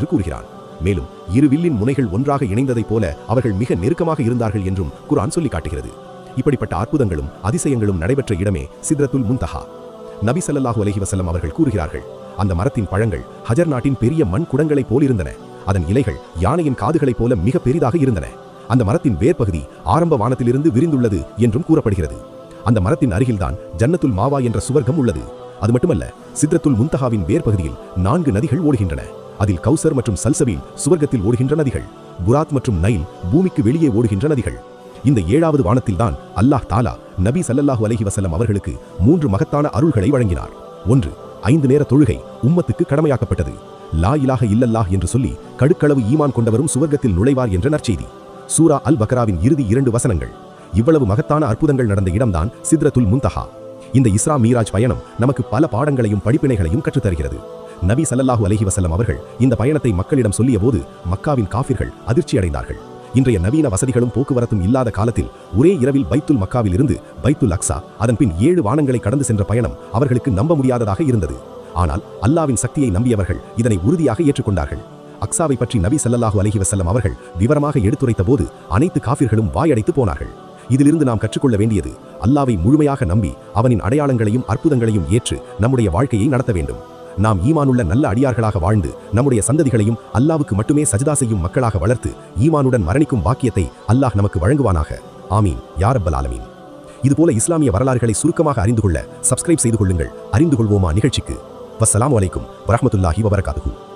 என்று கூறுகிறான். மேலும் இரு வில்லின் முனைகள் ஒன்றாக இணைந்ததைப் போல அவர்கள் மிக நெருக்கமாக இருந்தார்கள் என்றும் குர்ஆன் சொல்லி காட்டுகிறது. இப்படிப்பட்ட அற்புதங்களும் அதிசயங்களும் நடைபெற்ற இடமே சித்ரத்துல் முன்தஹா. நபி ஸல்லல்லாஹு அலைஹி அவர்கள் கூறுகிறார்கள் அந்த மரத்தின் பழங்கள் ஹஜர் நாட்டின் பெரிய மண் குடங்களைப் போல் இருந்தன. அதன் இலைகள் யானையின் காதுகளைப் போல மிக பெரிதாக இருந்தன. அந்த மரத்தின் வேர்பகுதி ஆரம்ப வானத்திலிருந்து விரிந்துள்ளது என்றும் கூறப்படுகிறது. அந்த மரத்தின் அருகில்தான் ஜன்னத்துல் மாவா என்ற சுவர்க்கம் உள்ளது. அது மட்டுமல்ல சித்ரத்துல் முன்தஹாவின் வேர்பகுதியில் நான்கு நதிகள் ஓடுகின்றன. அதில் கௌசர் மற்றும் சல்சபீல் சுவர்க்கத்தில் ஓடுகின்ற நதிகள் புராத் மற்றும் நைல் பூமிக்கு வெளியே ஓடுகின்ற நதிகள். இந்த ஏழாவது வானத்தில்தான் அல்லாஹ் தாலா நபி ஸல்லல்லாஹு அலஹி வசல்லம் அவர்களுக்கு மூன்று மகத்தான அருள்களை வழங்கினார். ஒன்று ஐந்து நேர தொழுகை உம்மத்துக்கு கடமையாக்கப்பட்டது. லா இலாக இல்லல்லாஹ் என்று சொல்லி கடுக்களவு ஈமான் கொண்டவரும் சுவர்க்கத்தில் நுழைவார் என்ற நற்செய்தி. சூரா அல் பக்ராவின் இறுதி இரண்டு வசனங்கள். இவ்வளவு மகத்தான அற்புதங்கள் நடந்த இடம்தான் சித்ரத்துல் முந்தஹா இந்த இஸ்ரா மீராஜ் பயணம் நமக்கு பல பாடங்களையும் படிப்பினைகளையும் கற்றுத்தருகிறது. நபி சல்லல்லாஹு அலஹி வசல்லம் அவர்கள் இந்த பயணத்தை மக்களிடம் சொல்லியபோது மக்காவின் காஃபிர்கள் அதிர்ச்சி அடைந்தார்கள். இன்றைய நவீன வசதிகளும் போக்குவரத்தும் இல்லாத காலத்தில் ஒரே இரவில் பைத்துல் மக்காவில் இருந்து பைத்துல் அக்ஸா அதன் பின் ஏழு வானங்களை கடந்து சென்ற பயணம் அவர்களுக்கு நம்ப முடியாததாக இருந்தது. ஆனால் அல்லாவின் சக்தியை நம்பியவர்கள் இதனை உறுதியாக ஏற்றுக்கொண்டார்கள். அக்ஸாவை பற்றி நபி சல்லல்லாஹு அலஹி வசல்லம் அவர்கள் விவரமாக எடுத்துரைத்த போது அனைத்து காஃபிர்களும் வாயடைத்து போனார்கள். இதிலிருந்து நாம் கற்றுக்கொள்ள வேண்டியது அல்லாவை முழுமையாக நம்பி அவனின் அடையாளங்களையும் அற்புதங்களையும் ஏற்று நம்முடைய வாழ்க்கையை நடத்த வேண்டும். நாம் ஈமானுள்ள நல்ல அடியார்களாக வாழ்ந்து நம்முடைய சந்ததிகளையும் அல்லாவுக்கு மட்டுமே சஜதா செய்யும் மக்களாக வளர்த்து ஈமானுடன் மரணிக்கும் வாக்கியத்தை அல்லாஹ் நமக்கு வழங்குவானாக. ஆமீன். யாரப்பல் ஆலமீன். இதுபோல இஸ்லாமிய வரலாறுகளை சுருக்கமாக அறிந்து கொள்ள சப்ஸ்கிரைப் செய்து கொள்ளுங்கள். அறிந்து கொள்வோமா நிகழ்ச்சிக்கு. வசலாம் அலைக்கும். வரமத்துல்லாஹி வபரகாத்துஹு